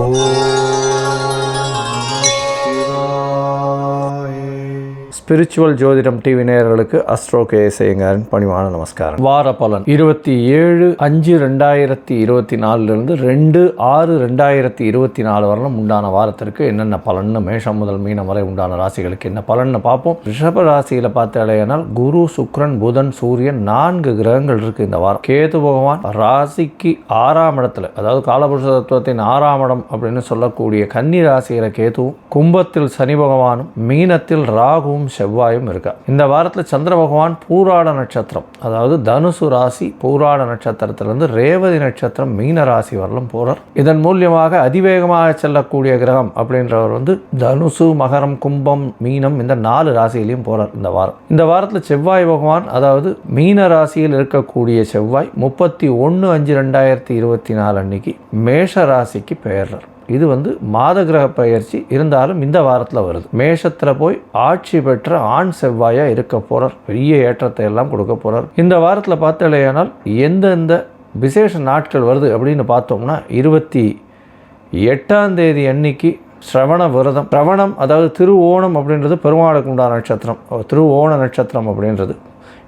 Oh. Spiritual ஜோதிடம் TV நேயர்களுக்கு astro K செய்யுங்காரின் பணிவான நமஸ்காரம். வார பலன். இருபத்தி ஏழு அஞ்சு ரெண்டாயிரத்தி இருபத்தி நாலுலேருந்து ரெண்டு ஆறு ரெண்டாயிரத்தி இருபத்தி நாலு வரலும் உண்டான வாரத்திற்கு என்னென்ன பலன்னு மேஷம் முதல் மீனம் வரை உண்டான ராசிகளுக்கு என்ன பலன்னு பார்ப்போம். ரிஷப ராசியில் பார்த்தாலேனால் குரு சுக்ரன் புதன் சூரியன் நான்கு கிரகங்கள் இருக்குது இந்த வாரம். கேது பகவான் ராசிக்கு ஆறாம் இடத்துல அதாவது காலபுருஷ தத்துவத்தின் ஆறாம் இடம் அப்படின்னு சொல்லக்கூடிய கன்னி ராசியில் கேதுவும் கும்பத்தில் சனி பகவானும் மீனத்தில் ராகுவும் செவ்வாயும் இருக்கா. இந்த வாரத்தில் சந்திர பகவான் பூராட நட்சத்திரம் அதாவது தனுசு ராசி பூராட நட்சத்திரத்திலிருந்து ரேவதி நட்சத்திரம் மீன ராசி வரலும் போகிறார் இதன் மூலியமாக அதிவேகமாக செல்லக்கூடிய கிரகம் அப்படின்றவர் வந்து தனுசு மகரம் கும்பம் மீனம் இந்த நாலு ராசியிலையும் போகிறார் இந்த வாரம். இந்த வாரத்தில் செவ்வாய் பகவான் அதாவது மீன ராசியில் இருக்கக்கூடிய செவ்வாய் முப்பத்தி ஒன்று அஞ்சு ரெண்டாயிரத்தி இருபத்தி நாலு அன்னைக்கு மேஷ ராசிக்கு பெயர்றார். இது வந்து மாத கிரக பயிற்சி இருந்தாலும் இந்த வாரத்தில் வருது. மேஷத்தில் போய் ஆட்சி பெற்ற ஆண் செவ்வாயாக இருக்க போகிறார் பெரிய ஏற்றத்தை எல்லாம் கொடுக்க போகிறார் இந்த வாரத்தில் பார்த்தாலேயானால் எந்தெந்த விசேஷ நாட்கள் வருது அப்படின்னு பார்த்தோம்னா இருபத்தி எட்டாம் தேதி அன்னைக்கு ஸ்ரவண விரதம். சிரவணம் அதாவது திருவோணம் அப்படின்றது பெருமாளுக்கு உண்டான நட்சத்திரம். திருவோண நட்சத்திரம் அப்படின்றது.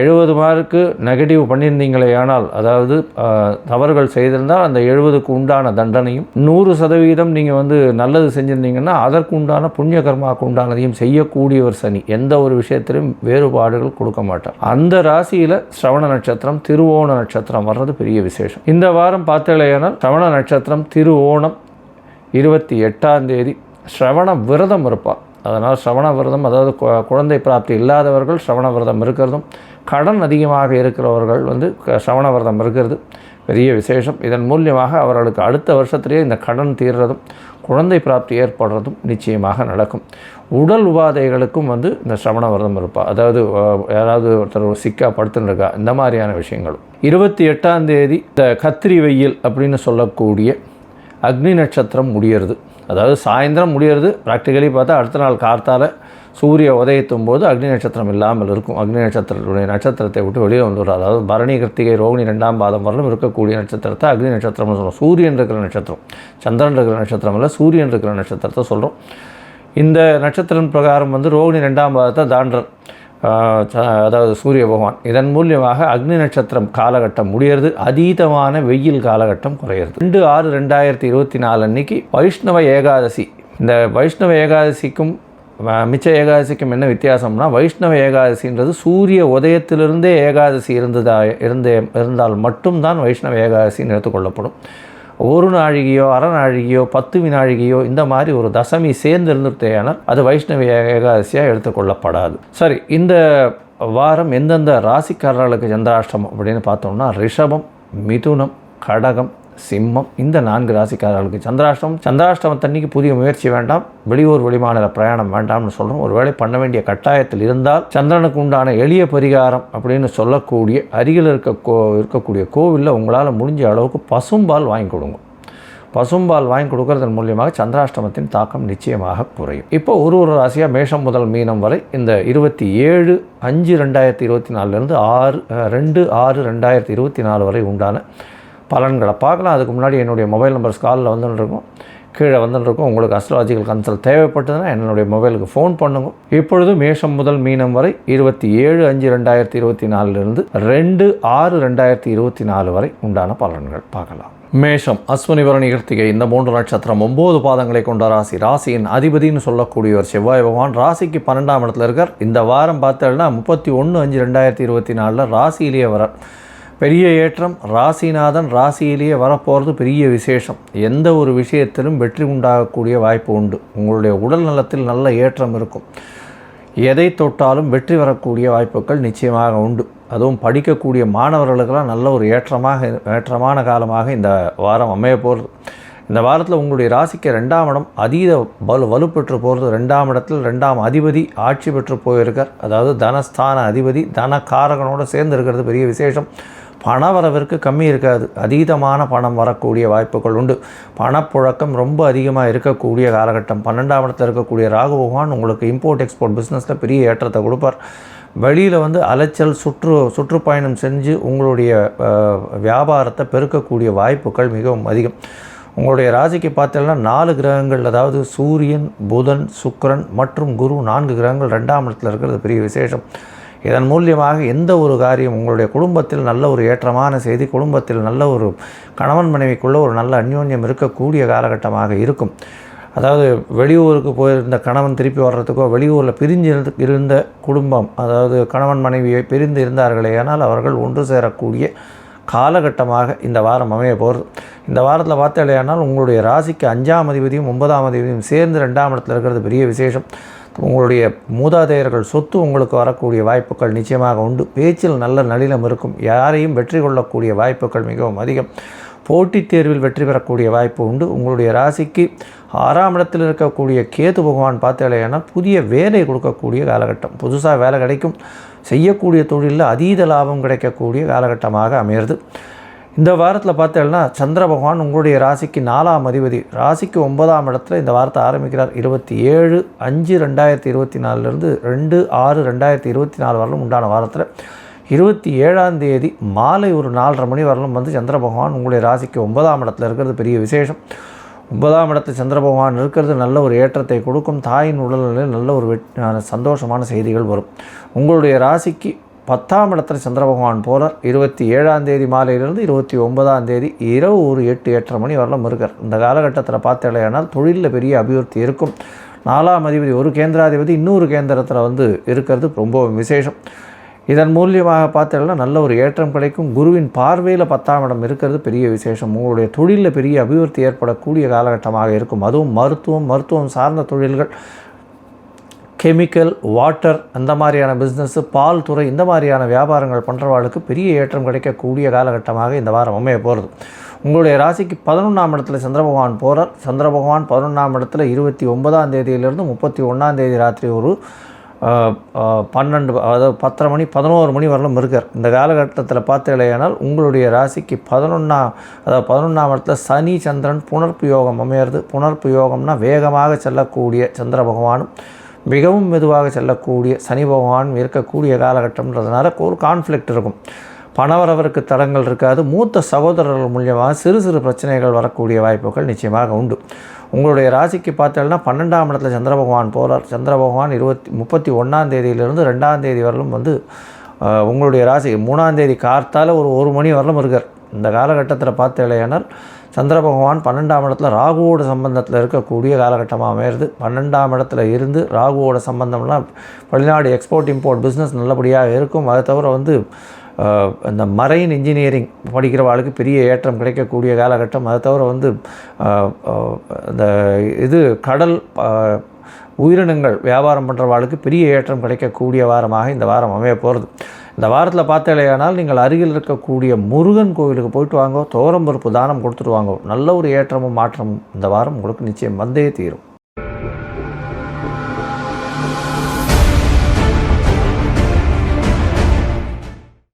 எழுபது மார்க்கு நெகட்டிவ் பண்ணியிருந்தீங்களே ஆனால் அதாவது தவறுகள் செய்திருந்தால் அந்த எழுபதுக்கு உண்டான தண்டனையும் நூறு சதவீதம் நீங்கள் வந்து நல்லது செஞ்சுருந்தீங்கன்னா அதற்கு உண்டான புண்ணிய கர்மாவுக்கு உண்டானதையும் செய்யக்கூடியவர் சனி. எந்த ஒரு விஷயத்திலும் வேறுபாடுகள் கொடுக்க மாட்டார். அந்த ராசியில் ஸ்ரவண நட்சத்திரம் திருவோண நட்சத்திரம் வர்றது பெரிய விசேஷம். இந்த வாரம் பார்த்தலையானால் சிரவண நட்சத்திரம் திருவோணம் இருபத்தி எட்டாம் தேதி ஸ்ரவண விரதம் இருப்பாள் அதனால் ஸ்ரவண விரதம் அதாவது குழந்தை பிராப்தி இல்லாதவர்கள் ஸ்ரவண விரதம் இருக்கிறதும் கடன் அதிகமாக இருக்கிறவர்கள் வந்து சிரவண விரதம் இருக்கிறது. பெரிய விசேஷம். இதன் மூலியமாக அவர்களுக்கு அடுத்த வருஷத்திலேயே இந்த கடன் தீர்றதும் குழந்தை பிராப்தி ஏற்படுறதும் நிச்சயமாக நடக்கும். உடல் உபாதைகளுக்கும் வந்து இந்த சிரவண விரதம் இருப்பாள் அதாவது யாராவது ஒருத்தர் சிக்கா படுத்துன்னு இந்த மாதிரியான விஷயங்களும். இருபத்தி எட்டாம் தேதி இந்த கத்திரி வெயில் அப்படின்னு சொல்லக்கூடிய அக்னி நட்சத்திரம் முடியறது. அதாவது சாயந்தரம் முடியறது ப்ராக்டிக்கலி பார்த்தா அடுத்த நாள் கார்த்தால் சூரிய உதயத்தும் போது அக்னி நட்சத்திரம் இல்லாமல் இருக்கும். அக்னி நட்சத்திரத்துடைய நட்சத்திரத்தை விட்டு வெளியே வந்துடும் அதாவது பரணி கிருத்திகை ரோகிணி ரெண்டாம் பாதம் வரலும் இருக்கக்கூடிய நட்சத்திரத்தை அக்னி நட்சத்திரம்னு சொல்கிறோம் சூரியன் இருக்கிற நட்சத்திரம் சந்திரன் இருக்கிற நட்சத்திரம் இல்லை சூரியன் இருக்கிற நட்சத்திரத்தை சொல்கிறோம் இந்த நட்சத்திரம் பிரகாரம் வந்து ரோகிணி ரெண்டாம் பாதத்தை தாண்டர். அதாவது சூரிய பகவான். இதன் மூலியமாக அக்னி நட்சத்திரம் காலகட்டம் முடியறது அதீதமான வெயில் காலகட்டம் குறையிறது. ரெண்டு ஆறு ரெண்டாயிரத்தி இருபத்தி நாலு அன்னைக்கு வைஷ்ணவ ஏகாதசி. இந்த வைஷ்ணவ ஏகாதசிக்கும் மிச்ச ஏகாதசிக்கும் என்ன வித்தியாசம்னா வைஷ்ணவ ஏகாதசின்றது சூரிய உதயத்திலிருந்தே ஏகாதசி இருந்ததா இருந்தே இருந்தால் மட்டும்தான் வைஷ்ணவ ஏகாதசின்னு எடுத்துக்கொள்ளப்படும். ஒரு நாழிகையோ அரை நாழிகையோ பத்து வினாழிகையோ இந்த மாதிரி ஒரு தசமி சேர்ந்து இருந்துட்டேனால் அது வைஷ்ணவ ஏகாதசியாக எடுத்துக்கொள்ளப்படாது சரி இந்த வாரம் எந்தெந்த ராசிக்காரர்களுக்கு சந்திராஷ்டமம் அப்படின்னு பார்த்தோம்னா ரிஷபம் மிதுனம் கடகம் சிம்மம். இந்த நான்கு ராசிக்காரர்களுக்கு சந்திராஷ்டமம். தண்ணிக்கு புதிய முயற்சி வேண்டாம். வெளியூர் வெளிமாநில பிரயாணம் வேண்டாம்னு சொல்கிறோம் ஒருவேளை பண்ண வேண்டிய கட்டாயத்தில் இருந்தால் சந்திரனுக்கு உண்டான எளிய பரிகாரம் அப்படின்னு சொல்லக்கூடிய அருகில் இருக்க கோ இருக்கக்கூடிய கோவிலில் உங்களால் முடிஞ்ச அளவுக்கு பசும்பால் வாங்கி கொடுங்க. பசும்பால் வாங்கி கொடுக்கறதன் மூலியமாக சந்திராஷ்டமத்தின் தாக்கம் நிச்சயமாக குறையும். இப்போ ஒரு ஒரு ராசியாக மேஷம் முதல் மீனம் வரை இந்த இருபத்தி ஏழு அஞ்சு ரெண்டாயிரத்தி இருபத்தி நாலுலேருந்து ஆறு ரெண்டு ஆறு ரெண்டாயிரத்தி இருபத்தி நாலு வரை உண்டான பலன்களை பார்க்கலாம். அதுக்கு முன்னாடி என்னுடைய மொபைல் நம்பர் ஸ்காலில் வந்துட்டுருக்கும் கீழே வந்துட்டுருக்கும் உங்களுக்கு அஸ்ட்ராலஜிக்கல் கன்சல்ட் தேவைப்பட்டதுன்னா என்னுடைய மொபைலுக்கு ஃபோன் பண்ணுங்க. இப்பொழுது மேஷம் முதல் மீனம் வரை இருபத்தி ஏழு அஞ்சு ரெண்டாயிரத்தி இருபத்தி நாலுலேருந்து ரெண்டு ஆறு ரெண்டாயிரத்தி இருபத்தி நாலு வரை உண்டான பலன்கள் பார்க்கலாம். மேஷம் அஸ்வினி வரணி கிருத்திகை இந்த மூன்று நட்சத்திரம் ஒம்பது பாதங்களை கொண்ட ராசி. ராசியின் அதிபதினு சொல்லக்கூடியவர் செவ்வாய் பகவான். ராசிக்கு பன்னெண்டாம் இடத்துல இருக்கார். இந்த வாரம் பார்த்தோன்னா முப்பத்தி ஒன்று அஞ்சு ரெண்டாயிரத்தி இருபத்தி நாலில் ராசியிலேயே வரார். பெரிய ஏற்றம் ராசிநாதன் ராசியிலேயே வரப்போகிறது பெரிய விசேஷம். எந்த ஒரு விஷயத்திலும் வெற்றி உண்டாகக்கூடிய வாய்ப்பு உண்டு. உங்களுடைய உடல் நலத்தில் நல்ல ஏற்றம் இருக்கும். எதை தொட்டாலும் வெற்றி வரக்கூடிய வாய்ப்புகள் நிச்சயமாக உண்டு. அதுவும் படிக்கக்கூடிய மாணவர்களுக்கெல்லாம் நல்ல ஒரு ஏற்றமாக ஏற்றமான காலமாக இந்த வாரம் அமைய போகிறது இந்த வாரத்தில் உங்களுடைய ராசிக்கு ரெண்டாம் இடம் அதீத வலு வலுப்பெற்று போகிறது ரெண்டாம் இடத்தில் ரெண்டாம் அதிபதி ஆட்சி பெற்று போயிருக்கார். அதாவது தனஸ்தான அதிபதி தன காரகனோடு சேர்ந்து இருக்கிறது பெரிய விசேஷம். பணவரவிற்கு கம்மி இருக்காது. அதீதமான பணம் வரக்கூடிய வாய்ப்புகள் உண்டு. பணப்புழக்கம் ரொம்ப அதிகமாக இருக்கக்கூடிய காலகட்டம். பன்னெண்டாம் இடத்தில் இருக்கக்கூடிய ராகு பகவான் உங்களுக்கு இம்போர்ட் எக்ஸ்போர்ட் பிஸ்னஸில் பெரிய ஏற்றத்தை கொடுப்பார். வெளியில் வந்து அலைச்சல் சுற்று சுற்றுப்பயணம் செஞ்சு உங்களுடைய வியாபாரத்தை பெருக்கக்கூடிய வாய்ப்புகள் மிகவும் அதிகம். உங்களுடைய ராசிக்கு பார்த்தீங்கன்னா நாலு கிரகங்கள் அதாவது சூரியன் புதன் சுக்கரன் மற்றும் குரு நான்கு கிரகங்கள் ரெண்டாம் இடத்துல இருக்கிறது பெரிய விசேஷம். இதன் மூலியமாக எந்த ஒரு காரியம் உங்களுடைய குடும்பத்தில் நல்ல ஒரு ஏற்றமான செய்தி குடும்பத்தில் நல்ல ஒரு கணவன் மனைவிக்குள்ளே ஒரு நல்ல அந்யோன்யம் இருக்கக்கூடிய காலகட்டமாக இருக்கும். அதாவது வெளியூருக்கு போயிருந்த கணவன் திருப்பி வர்றதுக்கோ வெளியூரில் பிரிஞ்சு இருந்த குடும்பம் அதாவது கணவன் மனைவியை பிரிந்து இருந்தார்களே ஆனால் அவர்கள் ஒன்று சேரக்கூடிய காலகட்டமாக இந்த வாரம் அமைய போகிறது இந்த வாரத்தில் பார்த்தாலேயானால் உங்களுடைய ராசிக்கு அஞ்சாம் அதிபதியும் ஒன்பதாம் அதிபதியும் சேர்ந்து ரெண்டாம் இடத்துல இருக்கிறது பெரிய விசேஷம். உங்களுடைய மூதாதையர்கள் சொத்து உங்களுக்கு வரக்கூடிய வாய்ப்புகள் நிச்சயமாக உண்டு. பேச்சில் நல்ல நளினம் இருக்கும். யாரையும் வெற்றி கொள்ளக்கூடிய வாய்ப்புகள் மிகவும் அதிகம். போட்டித் தேர்வில் வெற்றி பெறக்கூடிய வாய்ப்பு உண்டு. உங்களுடைய ராசிக்கு ஆறாம் இடத்தில் இருக்கக்கூடிய கேது பகவான் பார்த்தாலேயானால் புதிய வேலை கொடுக்கக்கூடிய காலகட்டம். புதுசாக வேலை கிடைக்கும். செய்யக்கூடிய தொழிலில் அதீத லாபம் கிடைக்கக்கூடிய காலகட்டமாக அமையிறது. இந்த வாரத்தில் பார்த்தேன்னா சந்திர பகவான் உங்களுடைய ராசிக்கு நாலாம் அதிபதி. ராசிக்கு ஒன்பதாம் இடத்துல இந்த வாரத்தை ஆரம்பிக்கிறார். இருபத்தி ஏழு அஞ்சு ரெண்டாயிரத்தி இருபத்தி நாலுலேருந்து ரெண்டு ஆறு ரெண்டாயிரத்தி இருபத்தி நாலு வரலும் உண்டான வாரத்தில். இருபத்தி ஏழாம் தேதி மாலை ஒரு நாலரை மணி வரலும் வந்து சந்திர பகவான் உங்களுடைய ராசிக்கு ஒன்பதாம் இடத்துல இருக்கிறது பெரிய விசேஷம். ஒன்பதாம் இடத்துல சந்திர பகவான் இருக்கிறது நல்ல ஒரு ஏற்றத்தை கொடுக்கும். தாயின் உடல்நிலையில் நல்ல ஒரு சந்தோஷமான செய்திகள் வரும். உங்களுடைய ராசிக்கு பத்தாம் இடத்துல சந்திர பகவான் போகிறார் இருபத்தி ஏழாம் தேதி மாலையிலிருந்து இருபத்தி ஒன்பதாம் தேதி இரவு ஒரு எட்டு எட்டரை மணி வரலாம் இருக்கார் இந்த காலகட்டத்தில் பார்த்தலையானால் தொழிலில் பெரிய அபிவிருத்தி இருக்கும். நாலாம் அதிபதி ஒரு கேந்திராதிபதி இன்னொரு கேந்திரத்தில் வந்து இருக்கிறது ரொம்ப விசேஷம். இதன் மூலியமாக பார்த்தீங்கன்னா நல்ல ஒரு ஏற்றம் கிடைக்கும். குருவின் பார்வையில் பத்தாம் இடம் இருக்கிறது பெரிய விசேஷம். உங்களுடைய தொழிலில் பெரிய அபிவிருத்தி ஏற்படக்கூடிய காலகட்டமாக இருக்கும். அதுவும் மருத்துவம் மருத்துவம் சார்ந்த தொழில்கள் கெமிக்கல் வாட்டர் அந்த மாதிரியான பிஸ்னஸ்ஸு பால் துறை இந்த மாதிரியான வியாபாரங்கள் பண்ணுறவாளுக்கு பெரிய ஏற்றம் கிடைக்கக்கூடிய காலகட்டமாக இந்த வாரம் அமைய போகிறது உங்களுடைய ராசிக்கு பதினொன்றாம் இடத்துல சந்திர பகவான் போகிறார் சந்திர பகவான் பதினொன்றாம் இடத்துல இருபத்தி ஒன்பதாம் தேதியிலிருந்து முப்பத்தி ஒன்றாம் தேதி ராத்திரி ஒரு பன்னெண்டு அதாவது பத்தரை மணி பதினோரு மணி வரலும் இருக்கார். இந்த காலகட்டத்தில் பார்த்தீங்களேனால் உங்களுடைய ராசிக்கு பதினொன்றாம் அதாவது பதினொன்றாம் இடத்துல சனி சந்திரன் புனர்ப்பு யோகம் அமையிறது. புனர்ப்பு யோகம்னா வேகமாக செல்லக்கூடிய சந்திர பகவானும் மிகவும் மெதுவாக செல்லக்கூடிய சனி பகவான் இருக்கக்கூடிய காலகட்டம்ன்றதுனால ஒரு கான்ஃப்ளிக்ட் இருக்கும். பணவரவருக்கு தடங்கள் இருக்காது. மூத்த சகோதரர்கள் மூலியமாக சிறு சிறு பிரச்சனைகள் வரக்கூடிய வாய்ப்புகள் நிச்சயமாக உண்டு. உங்களுடைய ராசிக்கு பார்த்தோம்னா பன்னெண்டாம் இடத்துல சந்திர பகவான் போகிறார் சந்திர பகவான் இருபத்தி முப்பத்தி ஒன்றாம் தேதியிலிருந்து ரெண்டாம் தேதி வரலும் வந்து உங்களுடைய ராசி மூணாம் தேதி கார்த்தால் ஒரு ஒரு மணி வரலும் இருக்கார். இந்த காலகட்டத்தில் பார்த்தேலையானால் சந்திர பகவான் பன்னெண்டாம் இடத்துல ராகுவோட சம்பந்தத்தில் இருக்கக்கூடிய காலகட்டமாக அமையிறது. பன்னெண்டாம் இடத்துல இருந்து ராகுவோட சம்பந்தம்லாம் வெளிநாடு எக்ஸ்போர்ட் இம்போர்ட் பிஸ்னஸ் நல்லபடியாக இருக்கும். அதை தவிர வந்து இந்த மரைன் இன்ஜினியரிங் படிக்கிறவாளுக்கு பெரிய ஏற்றம் கிடைக்கக்கூடிய காலகட்டம். அதை தவிர வந்து இந்த இது கடல் உயிரினங்கள் வியாபாரம் பண்ணுறவாளுக்கு பெரிய ஏற்றம் கிடைக்கக்கூடிய வாரமாக இந்த வாரம் அமைய போகிறது இந்த வாரத்தில் பார்த்தாலேயானால் நீங்கள் அருகில் இருக்கக்கூடிய முருகன் கோவிலுக்கு போயிட்டு வாங்க தோரம் பருப்பு தானம் கொடுத்துட்டு வாங்க. நல்ல ஒரு ஏற்றமும் மாற்றமும் இந்த வாரம் உங்களுக்கு நிச்சயம் வந்தே தீரும்.